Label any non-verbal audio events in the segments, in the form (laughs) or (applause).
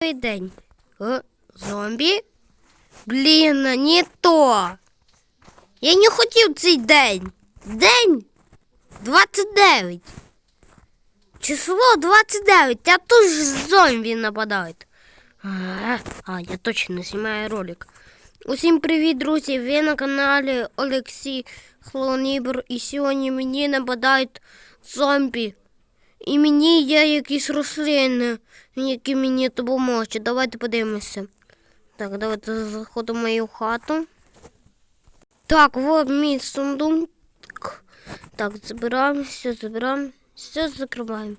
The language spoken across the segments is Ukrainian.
День. Е, зомбі? Блін, не то. Я не хотів цей день. День 29. Число 29, а тут ж зомбі нападають. А, а, я точно знімаю ролик. Усім привіт, друзі! Ви на каналі Олексій Хлонібр. І сьогодні мені нападають зомбі. І мені є якісь рослини, які мені допоможуть. Давайте подивимося. Так, давайте заходимо в мою хату. Так, вот мій сундук. Так, забираємо, все забираємо, все закриваємо.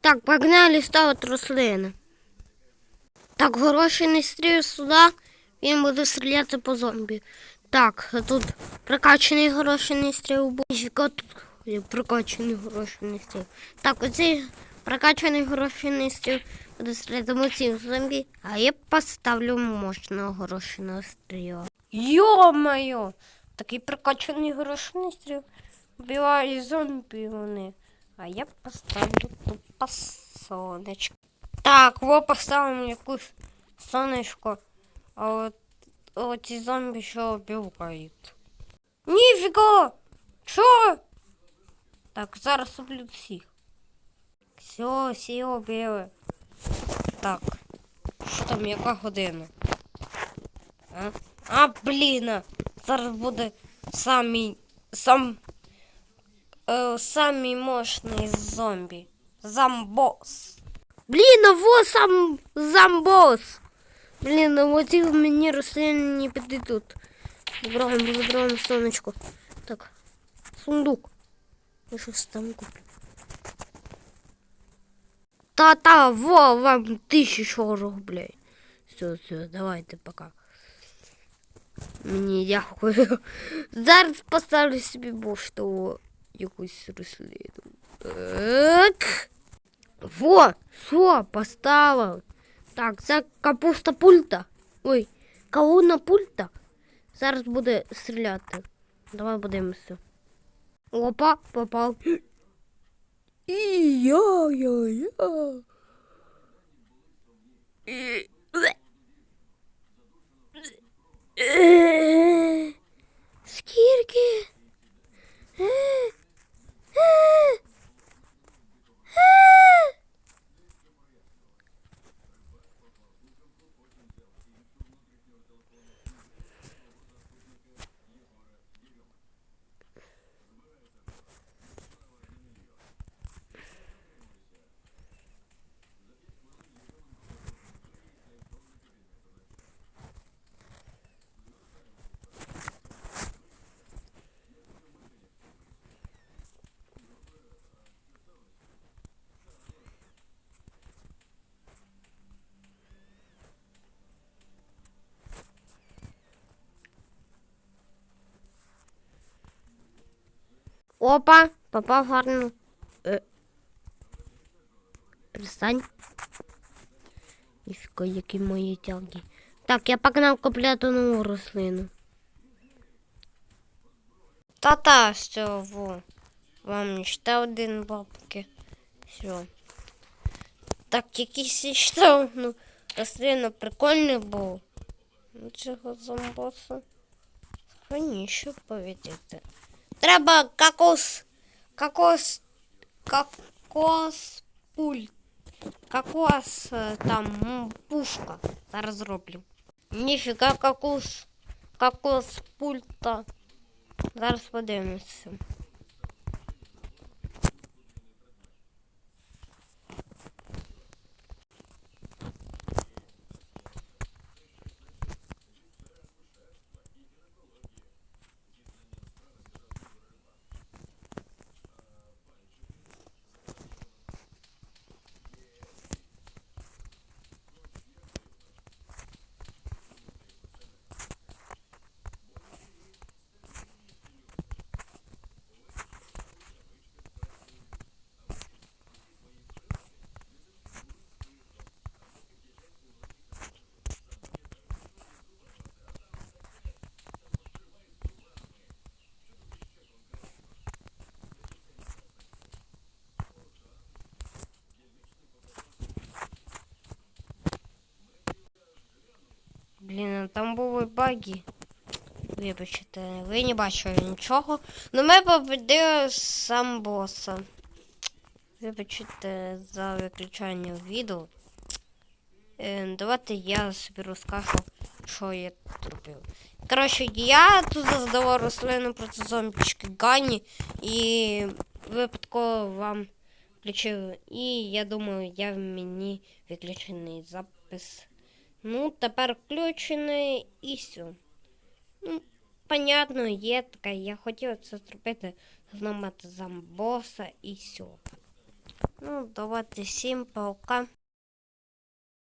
Так, погнали ставити рослини. Так, горошиний стріл сюди, він буде стріляти по зомбі. Так, тут прокачаний горошиний стріл був. Тут є прокачаний горошиний стріл. Так, оцей прокачаний горошиний стріл буде по цим зомбі, а я поставлю мощного горошиного стріла. Йо-моє! Такий прокачаний горошиний стріл вбиває зомбі вони. А я поставлю тупо сонечко. Так, во поставимо якусь сонечко. А от оці зомбі що вбивають. Ніфіга! Що? Так, зараз уб'ю всіх. Все, всі убили. Так. Що там, яка година? А, а блін! Зараз буде самий сам е, самий мощний зомбі. Замбос. Блін, а во сам замбос. Блін, а вот ці мені рослини не підійдуть. Забираємо, забираємо сонечко. Так, сундук. Я щось там куплю. Та-та, во, вам тисячу рублей. Все, все, давайте, пока. Мені дякую. (laughs) Зараз поставлю собі поштову якусь рослину. Так. Во, що, поставив. Так, це капуста пульта. Ой, кауна пульта. Зараз буде стріляти. Давай подивимося. Опа, попав. І я, я, я. І... Е, Скільки? Е, е, е. Опа, попав гарно. Е. Перестань. Ніфіга, які мої тяги. Так, я погнав купляти нову рослину. Та-та, що во. Вам ще один бабки. Все. Так, якийсь ще ну, рослина прикольний був. Ну, Цього зомбоса. Раніше повідати. Треба кокос. Кокос. Кокос пульт. Кокос е, там м, пушка. Зараз зроблю. Ніфіга кокос. Кокос пульта. Зараз подивимося. Блін, а там були баги. Вибачте, ви не бачили нічого. Ну ми победили сам боса. Вибачте за виключання відео. Е, давайте я собі розкажу, що я тут робив. Коротше, я тут задавав рослину проти зомбічки Гані і випадково вам включив. І я думаю, я в мені виключений запис. Ну, тепер включений і все. Ну, понятно, є таке. Я хотів це зробити, зламати замбоса і все. Ну, давайте всім пока.